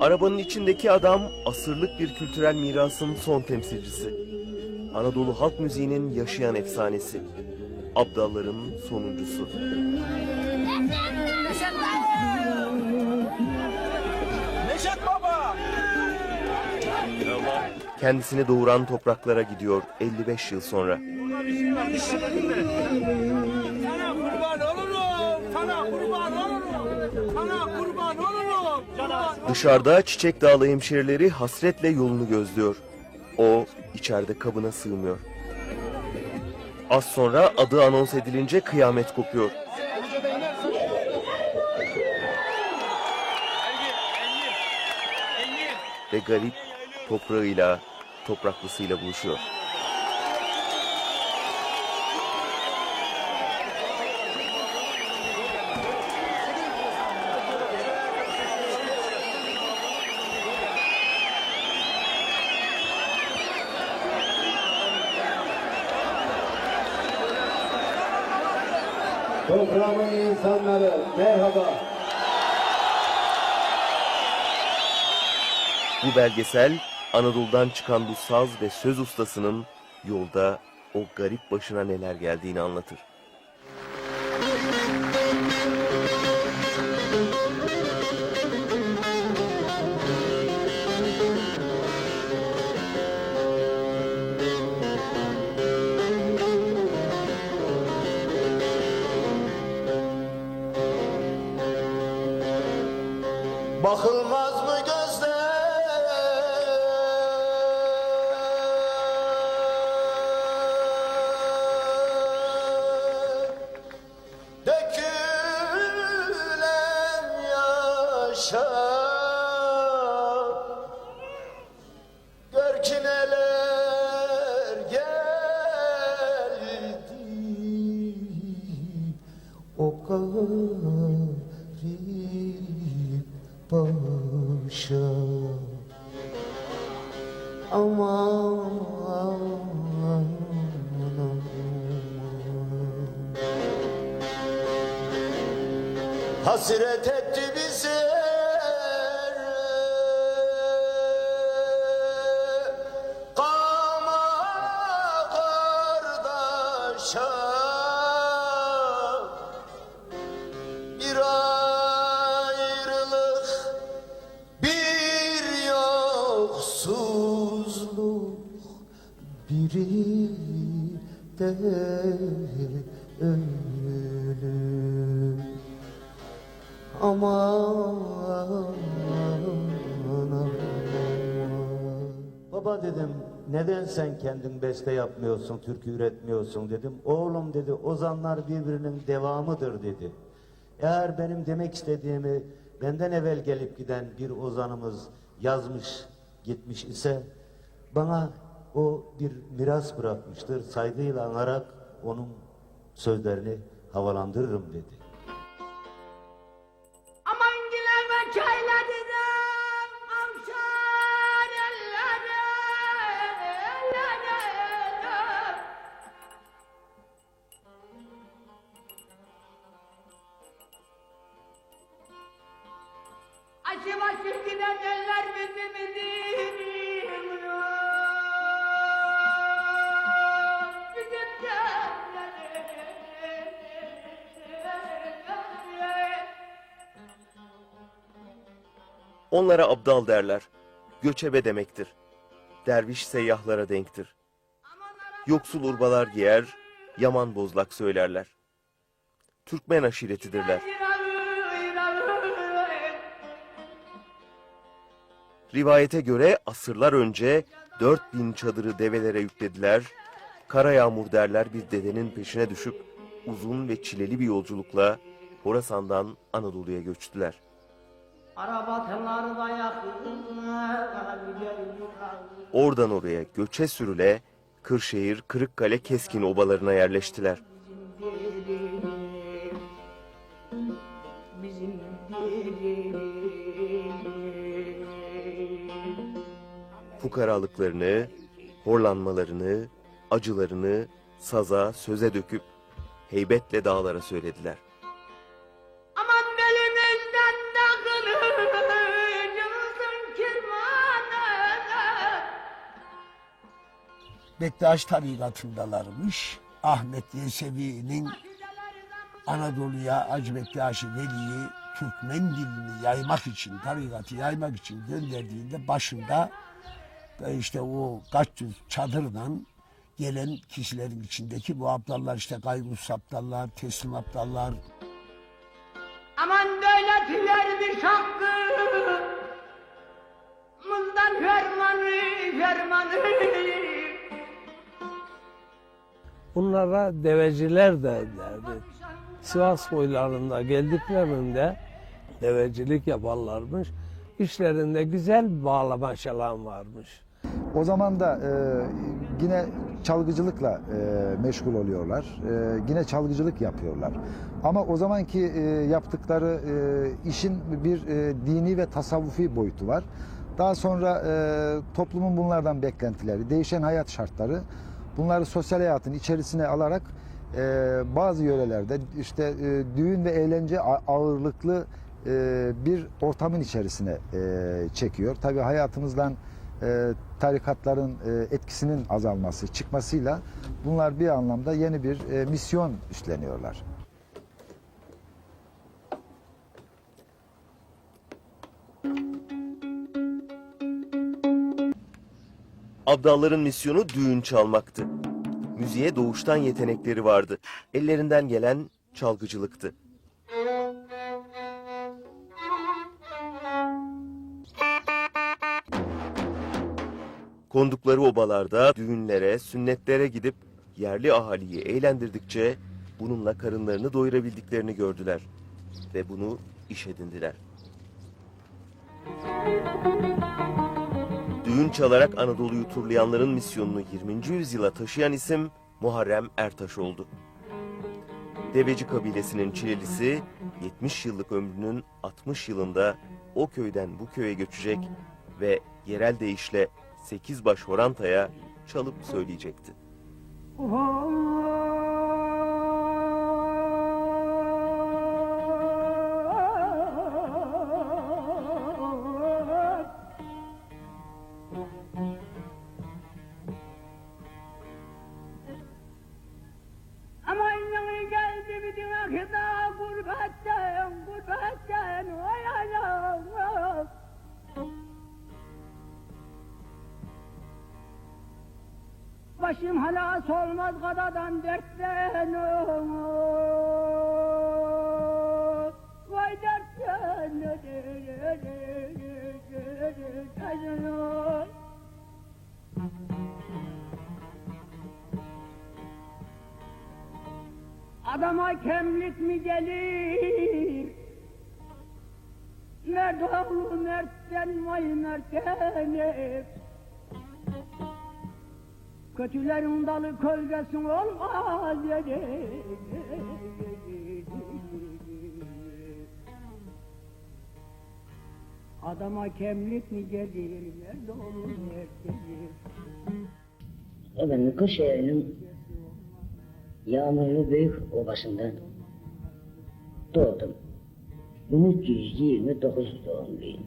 Arabanın içindeki adam asırlık bir kültürel mirasın son temsilcisi. Anadolu halk müziğinin yaşayan efsanesi. Abdalların sonuncusu. Neşet Baba! Kendisini doğuran topraklara gidiyor 55 yıl sonra. Dışarıda Çiçek Dağlı hemşerileri hasretle yolunu gözlüyor. O içeride kabına sığmıyor. Az sonra adı anons edilince kıyamet kopuyor. Ve garip toprağıyla, topraklısıyla buluşuyor. Toprağımın insanları merhaba. Bu belgesel Anadolu'dan çıkan bu saz ve söz ustasının yolda o garip başına neler geldiğini anlatır. Neler geldi. O garip başa Aman aman Hasret etti Biri de ölüm Aman Baba dedim neden sen kendin beste yapmıyorsun, türkü üretmiyorsun dedim. Oğlum dedi ozanlar birbirinin devamıdır dedi. Eğer benim demek istediğimi benden evvel gelip giden bir ozanımız yazmış gitmiş ise bana o bir miras bırakmıştır. Saygıyla anarak onun sözlerini havalandırırım dedi. Onlara abdal derler. Göçebe demektir. Derviş seyyahlara denktir. Yoksul urbalar giyer, yaman bozlak söylerler. Türkmen aşiretidirler. Rivayete göre asırlar önce 4000 çadırı develere yüklediler. Kara yağmur derler bir dedenin peşine düşüp uzun ve çileli bir yolculukla Horasan'dan Anadolu'ya göçtüler. Oradan oraya göçe sürüle Kırşehir, Kırıkkale, Keskin obalarına yerleştiler. Fukaralıklarını, horlanmalarını, acılarını saza, söze döküp heybetle dağlara söylediler. Bektaş tarikatındalarmış. Ahmet Yesevi'nin Anadolu'ya Hacı Bektaş Veli'yi Türkmen dilini yaymak için, tarikatı yaymak için gönderdiğinde başında işte o kaç yüz çadırdan gelen kişilerin içindeki bu aptallar işte Kaygus aptallar, teslim aptallar, Aman devletlermiş hakkı Mızdan Bunlara deveciler derlerdi. Sivas boylarında geldiklerinde devecilik yaparlarmış. İşlerinde güzel bağlama çalan varmış. O zaman da e, yine çalgıcılıkla e, meşgul oluyorlar. E, yine çalgıcılık yapıyorlar. Ama o zamanki e, yaptıkları e, işin bir e, dini ve tasavvufi boyutu var. Daha sonra e, toplumun bunlardan beklentileri, değişen hayat şartları bunları sosyal hayatın içerisine alarak e, bazı yörelerde işte e, düğün ve eğlence ağırlıklı e, bir ortamın içerisine e, çekiyor. Tabii hayatımızdan e, tarikatların e, etkisinin azalması, çıkmasıyla bunlar bir anlamda yeni bir e, misyon üstleniyorlar. Abdalların misyonu düğün çalmaktı. Müziğe doğuştan yetenekleri vardı. Ellerinden gelen çalgıcılıktı. Kondukları obalarda düğünlere, sünnetlere gidip yerli ahaliyi eğlendirdikçe bununla karınlarını doyurabildiklerini gördüler ve bunu iş edindiler. Düğün çalarak Anadolu'yu turlayanların misyonunu 20. yüzyıla taşıyan isim Muharrem Ertaş oldu. Deveci kabilesinin çilelisi 70 yıllık ömrünün 60 yılında o köyden bu köye göçecek ve yerel deyişle 8 baş horantaya çalıp söyleyecekti. Aman Başım halas olmaz kadadan dertten Vay dertten Adama kemlik mi gelir? Mert oğlu mertten vay mertene Kötülerin dalı kölgesi olmaz yedi. Adama kemlik mi gelir? Oğlu mert gelir? Efendim Kırşehir'in yağmurlu büyük obasında doğdum. 1329 doğumluyum.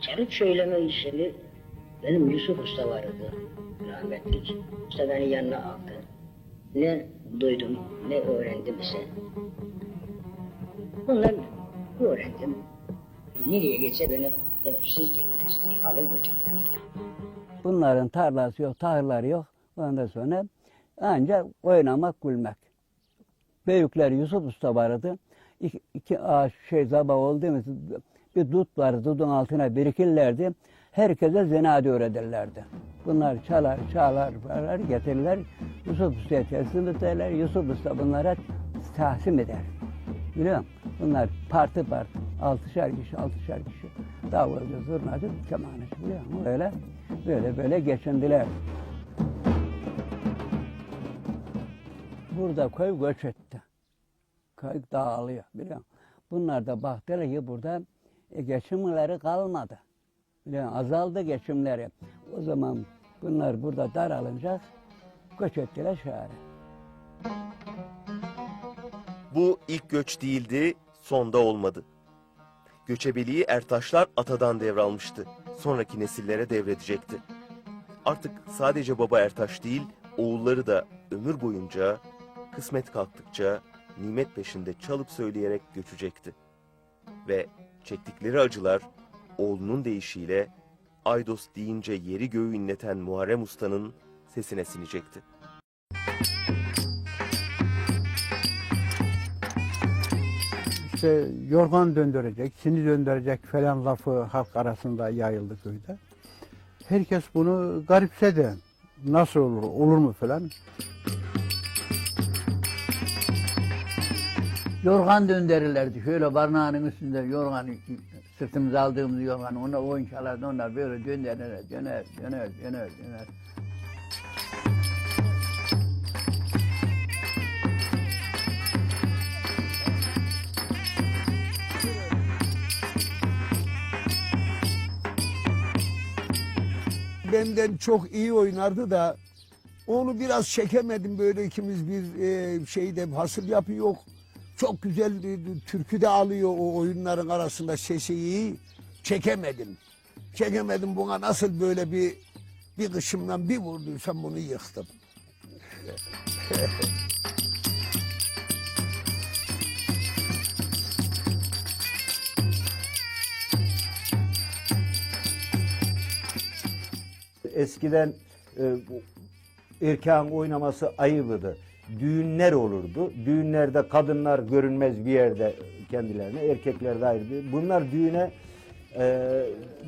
Çalıp söyleme işini benim Yusuf Usta vardı rahmetlik. Usta beni yanına aldı. Ne duydum ne öğrendim ise. Bunlar öğrendim. Nereye geçse beni siz gitmez diye alır götürmek. Bunların tarlası yok, tahırları yok. Ondan sonra ancak oynamak, gülmek. Büyükler Yusuf Usta vardı. İki, iki ağaç şey sabah olduğumuz bir dut vardı. Dudun altına birikirlerdi. Herkese zenade öğretirlerdi. Bunlar çalar, çalar, çalar, getirirler. Yusuf Usta'ya teslim ederler. Yusuf Usta bunlara tahsim eder. Biliyor musun? Bunlar parti parti. Altışar kişi, altışar kişi. Davulcu, zurnacı, kemanacı biliyor musun? Öyle, böyle böyle geçindiler. Burada köy göç etti. Köy dağılıyor biliyor musun? Bunlar da baktılar ki burada e, geçimleri kalmadı. Musun? Azaldı geçimleri. O zaman bunlar burada daralınca göç ettiler şehre. Bu ilk göç değildi, sonda olmadı. Göçebeliği Ertaşlar atadan devralmıştı. Sonraki nesillere devredecekti. Artık sadece baba Ertaş değil, oğulları da ömür boyunca kısmet kalktıkça nimet peşinde çalıp söyleyerek göçecekti. Ve çektikleri acılar oğlunun deyişiyle Aydos deyince yeri göğü inleten Muharrem Usta'nın sesine sinecekti. işte yorgan döndürecek, sini döndürecek falan lafı halk arasında yayıldı köyde. Herkes bunu garipsedi. Nasıl olur, olur mu falan. Yorgan döndürürlerdi. Şöyle barnağının üstünde yorganı sırtımıza aldığımız yorganı ona oyun çalardı. Onlar böyle döner, döner, döner, döner, döner, döner. Benden çok iyi oynardı da onu biraz çekemedim böyle ikimiz bir e, şeyde hasıl yapı yok. Çok güzel e, türkü de alıyor o oyunların arasında sesi iyi. Çekemedim. Çekemedim buna nasıl böyle bir bir kışımdan bir vurduysam bunu yıktım. Eskiden e, erkeğin oynaması ayıbıdı. Düğünler olurdu. Düğünlerde kadınlar görünmez bir yerde kendilerine, erkekler de ayrı. Bunlar düğüne e,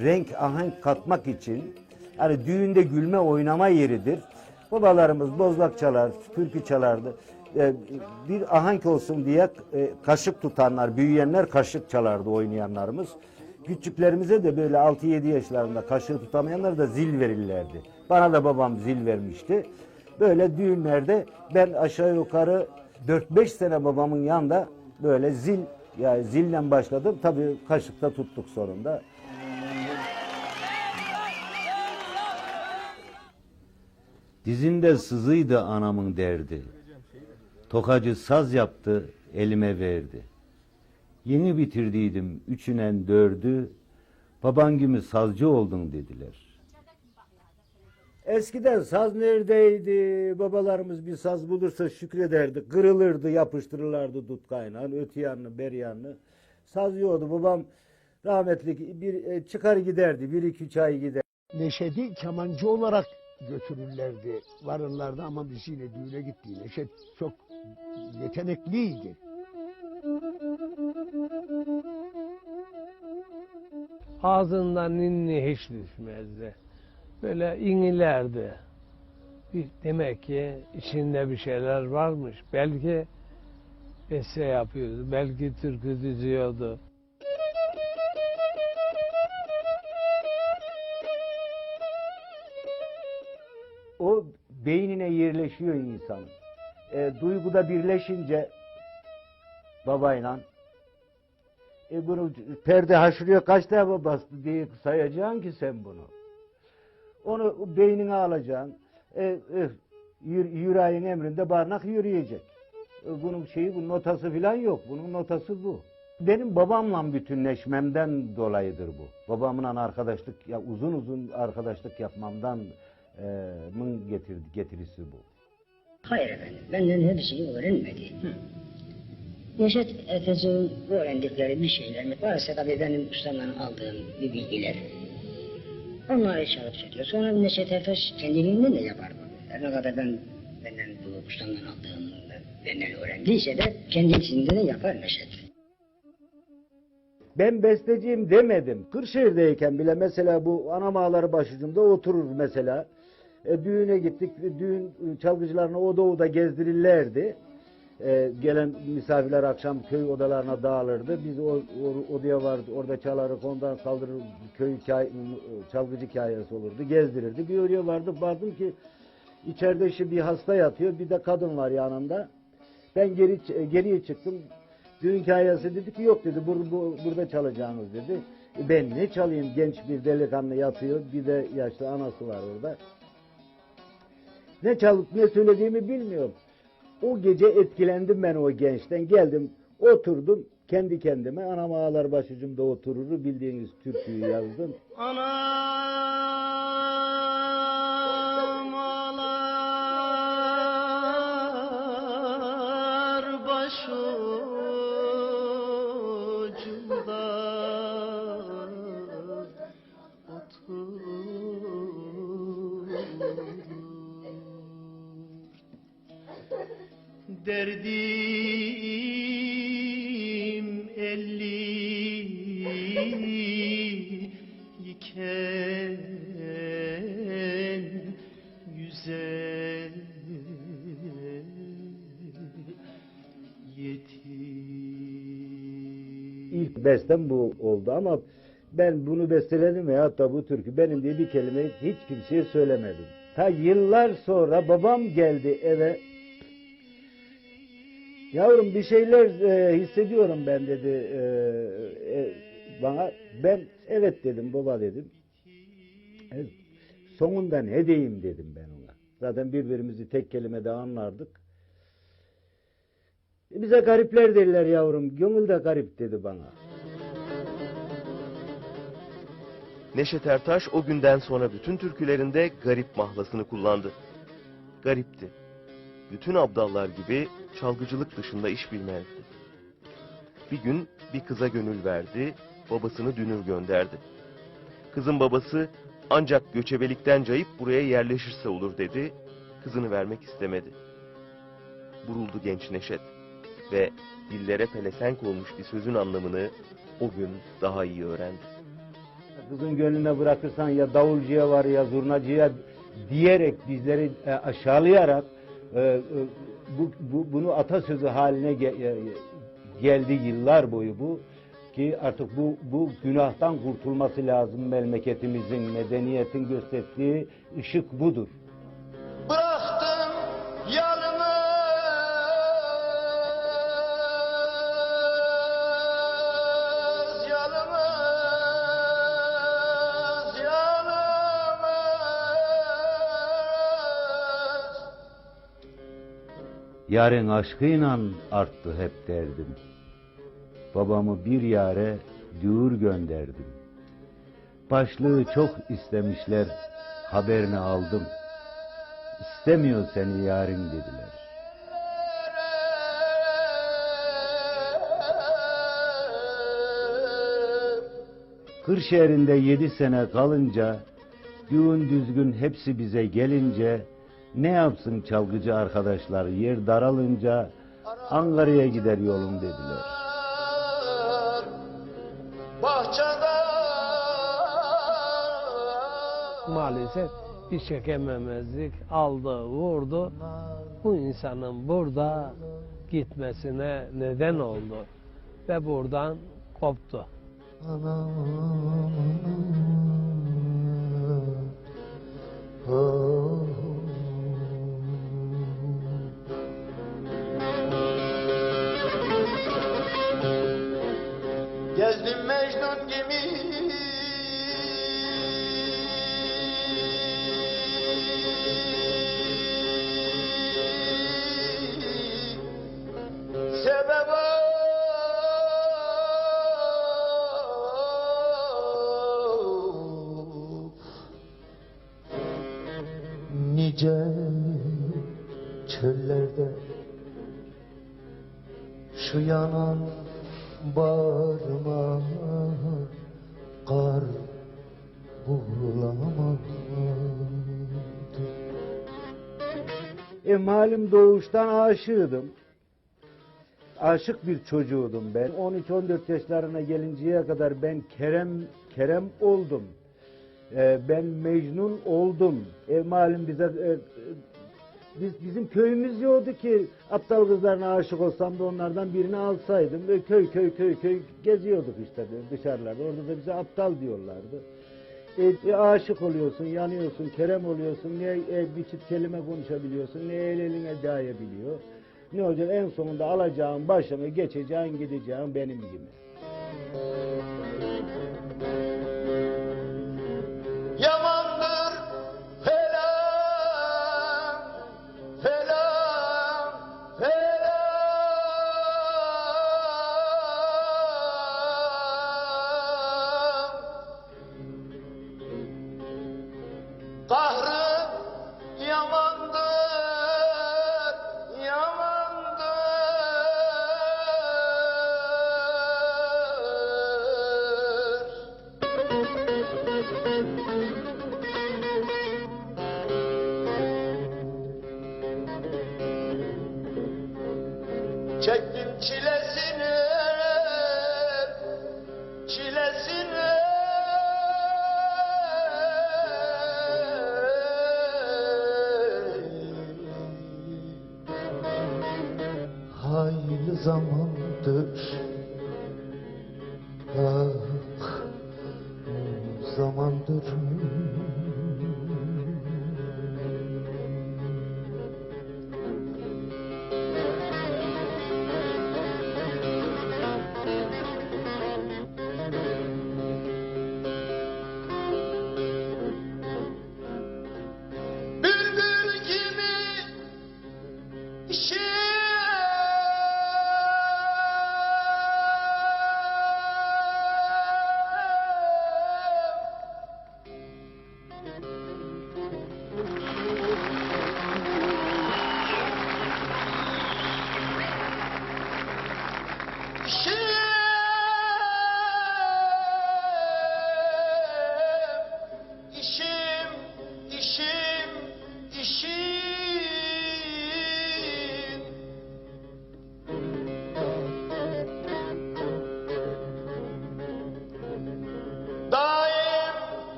renk, ahenk katmak için yani düğünde gülme oynama yeridir. Babalarımız bozlak çalar, türkü çalardı. E, bir ahenk olsun diye e, kaşık tutanlar, büyüyenler kaşık çalardı oynayanlarımız. Küçüklerimize de böyle 6-7 yaşlarında kaşığı tutamayanlar da zil verirlerdi. Bana da babam zil vermişti. Böyle düğünlerde ben aşağı yukarı 4-5 sene babamın yanında böyle zil yani zille başladım. Tabii kaşıkta tuttuk sonunda. Dizinde sızıydı anamın derdi. Tokacı saz yaptı, elime verdi. Yeni bitirdiydim üçünen dördü, baban gibi sazcı oldun dediler. Eskiden saz neredeydi? Babalarımız bir saz bulursa şükrederdi. Kırılırdı, yapıştırırlardı dut kaynağını, öte yanını, beri yanını. Saz yoktu. Babam rahmetli bir e, çıkar giderdi. Bir iki üç ay gider. Neşet'i kemancı olarak götürürlerdi, varırlardı ama biz yine düğüne gitti. Neşet çok yetenekliydi. Ağzından ninni hiç düşmezdi. Böyle inilerdi. Demek ki içinde bir şeyler varmış. Belki beste yapıyordu, belki türkü düzüyordu. o beynine yerleşiyor insanın. E, duyguda birleşince babayla e bunu perde haşırıyor kaç defa bastı diye sayacaksın ki sen bunu. Onu beynine alacaksın. E, e, yür, yüreğin emrinde barnak yürüyecek. E, bunun şeyi bu notası falan yok. Bunun notası bu. Benim babamla bütünleşmemden dolayıdır bu. Babamla arkadaşlık ya uzun uzun arkadaşlık yapmamdan e, mın getirdi getirisi bu. Hayır efendim, benden her şeyi öğrenmedi. Neşet Efes'in öğrendikleri bir şeyler mi varsa tabii benim ustamdan aldığım bir bilgiler. Onları çalıp söylüyor. Sonra Neşet Efes kendiliğinden de yapar bunu. Ne kadar ben benden bu ustamdan aldığım benden öğrendiyse de kendisinde de yapar Neşet. Ben besteciyim demedim. Kırşehir'deyken bile mesela bu anam ağları başucumda oturur mesela. E, düğüne gittik. Düğün çalgıcılarını o doğuda gezdirirlerdi. E, gelen misafirler akşam köy odalarına dağılırdı. Biz o, o odaya vardı. Orada çalarık ondan kaldırır köy hikaye, çalgıcı hikayesi olurdu. Gezdirirdi. Bir oraya vardı. Baktım ki içeride işte bir hasta yatıyor. Bir de kadın var yanında. Ben geri geriye çıktım. Düğün hikayesi dedi ki yok dedi bur, bu, burada çalacağınız dedi. E ben ne çalayım genç bir delikanlı yatıyor bir de yaşlı anası var orada. Ne çalıp ne söylediğimi bilmiyorum. O gece etkilendim ben o gençten. Geldim, oturdum kendi kendime. Anam ağlar başucumda oturur. Bildiğiniz türküyü yazdım. Anam yüze yetim. İlk bestem bu oldu ama ben bunu besteledim ve hatta bu türkü benim diye bir kelime hiç kimseye söylemedim. Ta yıllar sonra babam geldi eve. Yavrum bir şeyler e, hissediyorum ben dedi e, e, bana. Ben evet dedim baba dedim. E, sonundan ne diyeyim dedim ben. Zaten birbirimizi tek kelimede anlardık. E, Bize garipler derler yavrum. Gönül de garip dedi bana. Neşet Ertaş o günden sonra bütün türkülerinde garip mahlasını kullandı. Garipti. Bütün abdallar gibi çalgıcılık dışında iş bilmezdi. Bir gün bir kıza gönül verdi, babasını dünür gönderdi. Kızın babası ancak göçebelikten cayıp buraya yerleşirse olur dedi, kızını vermek istemedi. Buruldu genç Neşet ve dillere pelesenk olmuş bir sözün anlamını o gün daha iyi öğrendi. Kızın gönlüne bırakırsan ya davulcuya var ya zurnacıya diyerek bizleri e, aşağılayarak e, e, bu, bu- bunu atasözü haline ge- geldi yıllar boyu bu ki artık bu bu günahtan kurtulması lazım memleketimizin medeniyetin gösterdiği ışık budur. Bıraktım yalnız Yarın aşkıyla arttı hep derdim. Babamı bir yare düğür gönderdim. Başlığı çok istemişler, haberini aldım. İstemiyor seni yarim dediler. Kırşehir'inde yedi sene kalınca, düğün düzgün hepsi bize gelince, ne yapsın çalgıcı arkadaşlar yer daralınca, Ankara'ya gider yolum dediler. Maalesef bir çekememezlik aldı, vurdu. Bu insanın burada gitmesine neden oldu. Ve buradan koptu. Gezdim Mecnun gibi doğuştan aşığıydım. Aşık bir çocuğudum ben. 13-14 yaşlarına gelinceye kadar ben Kerem Kerem oldum. E, ben Mecnun oldum. E malum bize e, e, biz bizim köyümüz yoktu ki aptal kızlarına aşık olsam da onlardan birini alsaydım. Ve köy köy köy köy geziyorduk işte dışarılarda. Orada da bize aptal diyorlardı. E, e, aşık oluyorsun, yanıyorsun, kerem oluyorsun, ne e, bir çift kelime konuşabiliyorsun, ne el eline dayabiliyor. Ne olacak en sonunda alacağın başını geçeceğin gideceğin benim gibi. Hayli zamandır ah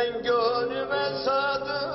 Ben gönlüme sadık